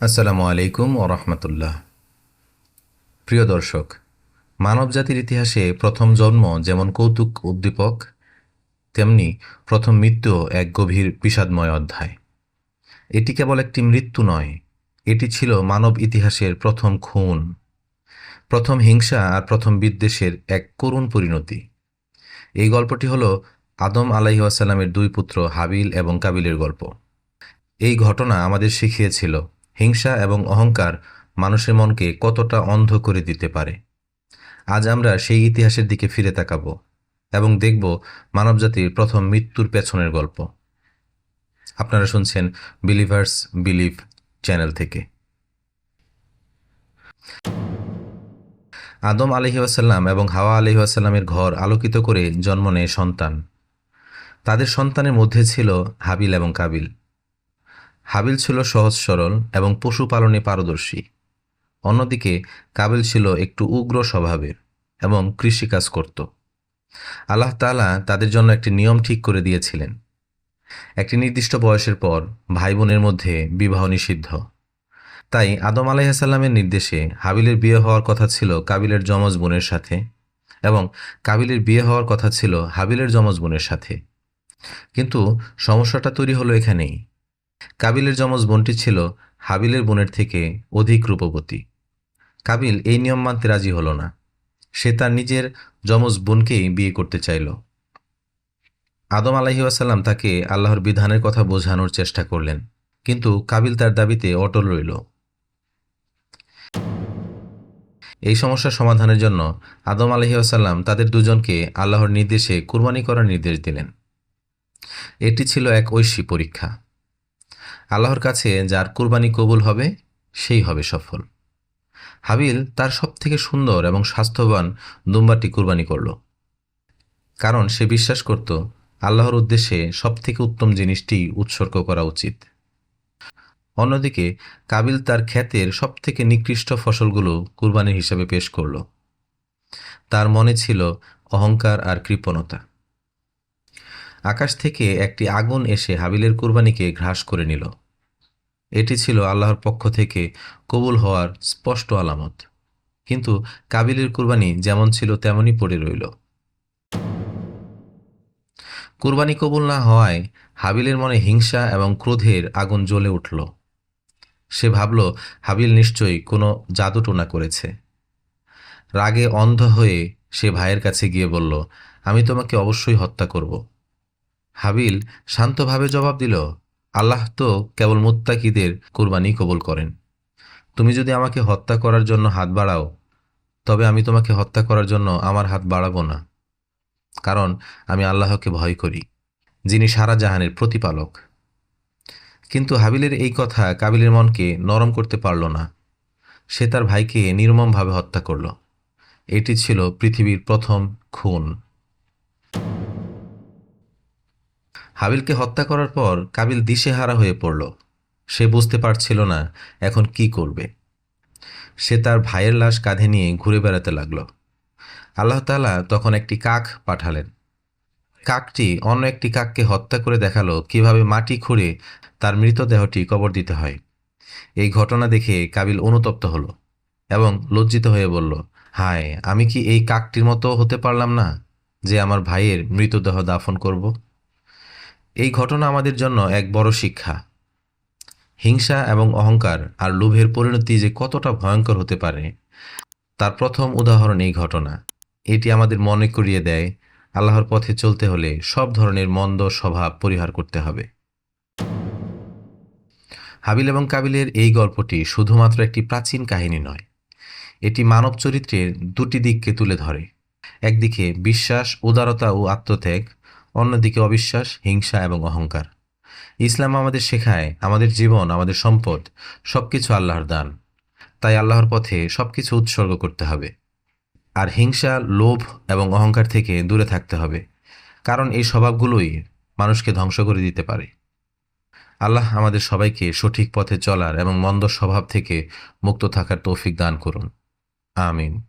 আসসালামু আলাইকুম ও রহমতুল্লাহ। প্রিয় দর্শক, মানবজাতির ইতিহাসে প্রথম জন্ম যেমন কৌতুক উদ্দীপক, তেমনি প্রথম মৃত্যু এক গভীর বিষাদময় অধ্যায়। এটি কেবল একটি মৃত্যু নয়, এটি ছিল মানব ইতিহাসের প্রথম খুন, প্রথম হিংসা আর প্রথম বিদ্বেষের এক করুণ পরিণতি। এই গল্পটি হল আদম আলাইহাসাল্লামের দুই পুত্র হাবিল এবং কাবিলের গল্প। এই ঘটনা আমাদের শিখিয়েছিল হিংসা এবং অহংকার মানুষের মনকে কতটা অন্ধ করে দিতে পারে। আজ আমরা সেই ইতিহাসের দিকে ফিরে তাকাব এবং দেখব মানবজাতির প্রথম মৃত্যুর পেছনের গল্প। আপনারা শুনছেন বিলিভার্স বিলিভ চ্যানেল থেকে। আদম আলহিউসাল্লাম এবং হাওয়া আলহিউসাল্লামের ঘর আলোকিত করে জন্ম নেয় সন্তান। তাদের সন্তানের মধ্যে ছিল হাবিল এবং কাবিল। হাবিল ছিল সহজ সরল এবং পশুপালনে পারদর্শী। অন্যদিকে কাবিল ছিল একটু উগ্র স্বভাবের এবং কৃষিকাজ করত। আল্লাহ তাআলা তাদের জন্য একটি নিয়ম ঠিক করে দিয়েছিলেন। একটি নির্দিষ্ট বয়সের পর ভাই বোনের মধ্যে বিবাহ নিষিদ্ধ। তাই আদম আলাইসাল্লামের নির্দেশে হাবিলের বিয়ে হওয়ার কথা ছিল কাবিলের যমজ বোনের সাথে এবং কাবিলের বিয়ে হওয়ার কথা ছিল হাবিলের যমজ বোনের সাথে। কিন্তু সমস্যাটা তৈরি হলো এখানেই। কাবিলের যমজ বোনটি ছিল হাবিলের বোনের থেকে অধিক রূপবতী। কাবিল এই নিয়ম মানতে রাজি হলো না। সে তার নিজের যমজ বোনকেই বিয়ে করতে চাইল। আদম আলাহি আসাল্লাম তাকে আল্লাহর বিধানের কথা বোঝানোর চেষ্টা করলেন, কিন্তু কাবিল তার দাবিতে অটল রইল। এই সমস্যার সমাধানের জন্য আদম আলহি আসাল্লাম তাদের দুজনকে আল্লাহর নির্দেশে কুরবানি করার নির্দেশ দিলেন। এটি ছিল এক ঐশী পরীক্ষা। আল্লাহর কাছে যার কুরবানি কবুল হবে, সেই হবে সফল। হাবিল তার সবথেকে সুন্দর এবং স্বাস্থ্যবান দুম্বাটি কুরবানি করল। কারণ সে বিশ্বাস করত, আল্লাহর উদ্দেশ্যে সবথেকে উত্তম জিনিসটি উৎসর্গ করা উচিত। অন্যদিকে, কাবিল তার খ্যাতের সবথেকে নিকৃষ্ট ফসলগুলো কুরবানি হিসাবে পেশ করল। তার মনে ছিল অহংকার আর কৃপণতা। আকাশ থেকে একটি আগুন এসে হাবিলের কুরবানিকে ঘ্রাস করে নিল। এটি ছিল আল্লাহর পক্ষ থেকে কবুল হওয়ার স্পষ্ট আলামত। কিন্তু কাবিলের কুরবানি যেমন ছিল তেমনই পড়ে রইল। কুরবানি কবুল না হওয়ায় হাবিলের মনে হিংসা এবং ক্রোধের আগুন জ্বলে উঠল। সে ভাবল, হাবিল নিশ্চয়ই কোনো জাদুটোনা করেছে। রাগে অন্ধ হয়ে সে ভাইয়ের কাছে গিয়ে বলল, আমি তোমাকে অবশ্যই হত্যা করব। হাবিল শান্তভাবে জবাব দিল, আল্লাহ তো কেবল মুত্তাকিদের কুরবানি কবুল করেন। তুমি যদি আমাকে হত্যা করার জন্য হাত বাড়াও, তবে আমি তোমাকে হত্যা করার জন্য আমার হাত বাড়াবো না। কারণ আমি আল্লাহকে ভয় করি, যিনি সারা জাহানের প্রতিপালক। কিন্তু হাবিলের এই কথা কাবিলের মনকে নরম করতে পারল না। সে তার ভাইকে নির্মমভাবে হত্যা করল। এটি ছিল পৃথিবীর প্রথম খুন। হাবিলকে হত্যা করার পর কাবিল দিশেহারা হয়ে পড়ল। সে বুঝতে পারছিল না এখন কি করবে। সে তার ভাইয়ের লাশ কাঁধে নিয়ে ঘুরে বেড়াতে লাগল। আল্লাহ তালা তখন একটি কাক পাঠালেন। কাকটি অন্য একটি কাককে হত্যা করে দেখাল কীভাবে মাটি খুঁড়ে তার মৃতদেহটি কবর দিতে হয়। এই ঘটনা দেখে কাবিল অনুতপ্ত হলো এবং লজ্জিত হয়ে বলল, হায়, আমি কি এই কাকটির মতো হতে পারলাম না যে আমার ভাইয়ের মৃতদেহ দাফন করব? এই ঘটনা আমাদের জন্য এক বড় শিক্ষা। হিংসা এবং অহংকার আর লোভের পরিণতি যে কতটা ভয়ঙ্কর হতে পারে, তার প্রথম উদাহরণ এই ঘটনা। এটি আমাদের মনে করিয়ে দেয়, আল্লাহর পথে চলতে হলে সব ধরনের মন্দ স্বভাব পরিহার করতে হবে। হাবিল এবং কাবিলের এই গল্পটি শুধুমাত্র একটি প্রাচীন কাহিনী নয়, এটি মানব চরিত্রের দুটি দিককে তুলে ধরে। একদিকে বিশ্বাস, উদারতা ও আত্মত্যাগ অন্যদিকে অবিশ্বাস, হিংসা এবং অহংকার। ইসলাম আমাদের শেখায়, আমাদের জীবন, আমাদের সম্পদ সব কিছু আল্লাহর দান। তাই আল্লাহর পথে সব কিছু উৎসর্গ করতে হবে। আর হিংসা, লোভ এবং অহংকার থেকে দূরে থাকতে হবে। কারণ এই স্বভাবগুলোই মানুষকে ধ্বংস করে দিতে পারে। আল্লাহ আমাদের সবাইকে সঠিক পথে চলার এবং মন্দ স্বভাব থেকে মুক্ত থাকার তৌফিক দান করুন। আমিন।